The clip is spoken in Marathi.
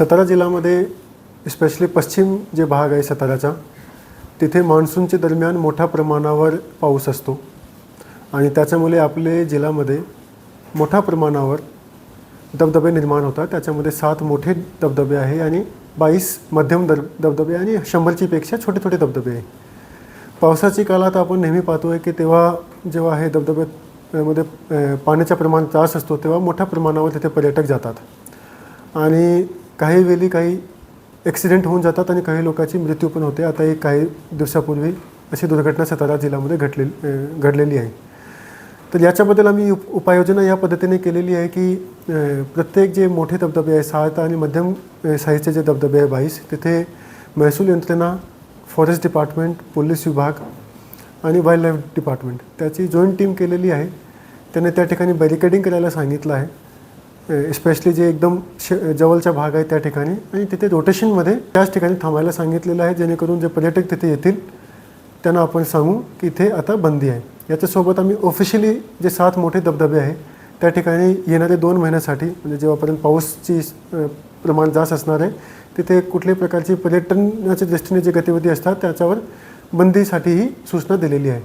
सातारा जिल्ह्यामध्ये स्पेशली पश्चिम जे भाग आहे साताराचा तिथे मान्सूनच्या दरम्यान मोठ्या प्रमाणावर पाऊस असतो. आणि त्याच्यामुळे आपले जिल्ह्यामध्ये मोठ्या प्रमाणावर धबधबे निर्माण होतात. त्याच्यामध्ये सात मोठे धबधबे आहे आणि बावीस मध्यम दर धबधबे आणि शंभरची पेक्षा छोटे छोटे धबधबे आहे. पावसाची काळात आपण नेहमी पाहतोय की तेव्हा जेव्हा हे धबधब्यामध्ये अ, पाण्याचा प्रमाण त्रास असतो तेव्हा मोठ्या प्रमाणावर तिथे पर्यटक जातात. आणि काही वेळी काही ॲक्सिडेंट होऊन जातात आणि काही लोकांची मृत्यू पण होते. आता एक काही दिवसापूर्वी अशी दुर्घटना सातारा जिल्ह्यामध्ये घडलेली घडलेली आहे. तर याच्याबद्दल आम्ही उप उपाययोजना या पद्धतीने केलेली आहे की प्रत्येक जे मोठे धबधबे आहे सात आणि मध्यम साईजचे जे धबधबे आहे बाईस तिथे महसूल यंत्रणा फॉरेस्ट डिपार्टमेंट पोलीस विभाग आणि वाईल्ड लाईफ डिपार्टमेंट त्याची जॉईंट टीम केलेली आहे. त्याने त्या ठिकाणी बॅरिकेडिंग करायला सांगितलं आहे. स्पेशली जे एकदम श जवळचा भाग आहे त्या ठिकाणी. आणि तिथे रोटेशनमध्ये त्याच ठिकाणी थांबायला सांगितलेलं आहे जेणेकरून जे पर्यटक तिथे येतील त्यांना आपण सांगू की इथे आता बंदी आहे. याच्यासोबत आम्ही ऑफिशियली जे सात मोठे धबधबे आहे त्या ठिकाणी येणारे दोन महिन्यासाठी म्हणजे जेव्हापर्यंत पाऊसची प्रमाण जास्त असणार आहे तिथे कुठल्याही प्रकारची पर्यटनाच्या दृष्टीने जे गतिविधी असतात त्याच्यावर बंदीसाठी ही सूचना दिलेली आहे.